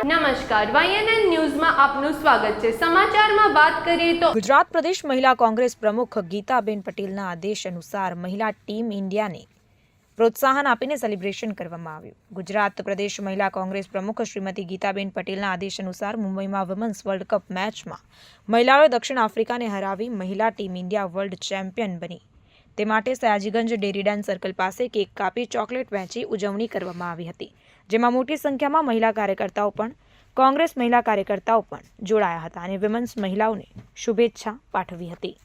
નમસ્કાર, વાયએનએન ન્યૂઝમાં આપનું સ્વાગત છે. સમાચારમાં વાત કરીએ તો ગુજરાત પ્રદેશ મહિલા કોંગ્રેસ પ્રમુખ ગીતાબેન પટેલના આદેશ અનુસાર મહિલા ટીમ ઇન્ડિયાને પ્રોત્સાહન આપીને સેલિબ્રેશન કરવામાં આવ્યું. ગુજરાત પ્રદેશ મહિલા કોંગ્રેસ પ્રમુખ શ્રીમતી ગીતાબેન પટેલના આદેશ અનુસાર મુંબઈમાં વુમન્સ વર્લ્ડ કપ મેચમાં મહિલાઓએ દક્ષિણ આફ્રિકાને હરાવી મહિલા ટીમ ઇન્ડિયા વર્લ્ડ ચેમ્પિયન બની. તે માટે સયાજીગંજ ડેરીડાન સર્કલ પાસે કેક કાપી ચોકલેટ વહેંચી ઉજવણી કરવામાં આવી હતી જેમાં મોટી સંખ્યામાં મહિલા કાર્યકર્તાઓ પણ કોંગ્રેસ મહિલા કાર્યકર્તાઓ પણ જોડાયા હતા અને વિમન્સ મહિલાઓને શુભેચ્છા પાઠવી હતી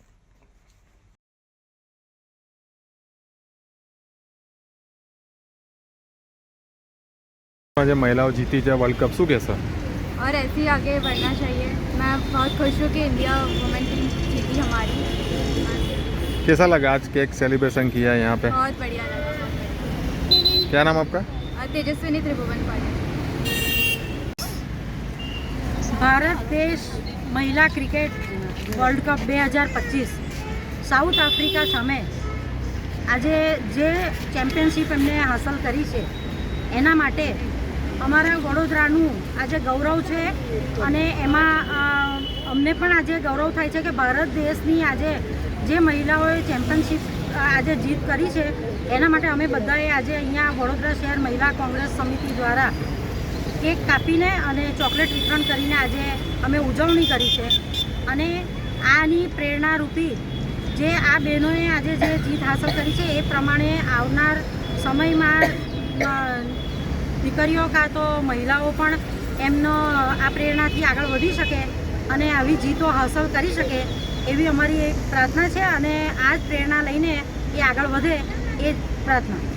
આજે મહિલાઓ જીતી છે વર્લ્ડ કપ શું કહેશો और ऐसे ही आगे बढ़ना चाहिए मैं बहुत खुश हूँ कि इंडिया वुमेन टीम जीती हमारी कैसा लगा आज केक सेलिब्रेशन किया है यहाँ पे बहुत बढ़िया लगा क्या नाम आपका और तेजस्विनी त्रिभुवन पाटिल ભારત દેશ મહિલા ક્રિકેટ વર્લ્ડ કપ બે હજાર પચીસ સાઉથ આફ્રિકા સામે આજે જે ચેમ્પિયનશિપ એમને હાંસલ કરી છે એના માટે અમારા વડોદરાનું આજે ગૌરવ છે અને એમાં અ, અમને પણ આજે ગૌરવ થાય છે કે ભારત દેશની આજે જે મહિલાઓએ ચેમ્પિયનશિપ આજે જીત કરી છે, એના માટે અમે બધાએ આજે અહીંયા વડોદરા શહેર મહિલા કોંગ્રેસ સમિતિ દ્વારા કેક કાપીને અને ચોકલેટ વિતરણ કરીને આજે અમે ઉજવણી કરી છે. અને આની પ્રેરણારૂપી જે આ બહેનોએ આજે જે જીત હાંસલ કરી છે, એ પ્રમાણે આવનાર સમયમાં દીકરીઓ કાં તો મહિલાઓ પણ એમનો આ પ્રેરણાથી આગળ વધી શકે. અને આવી જીતો હાંસલ કરી શકે એવી અમારી એક પ્રાર્થના છે અને આ જ પ્રેરણા લઈને એ આગળ વધે એ જ પ્રાર્થના.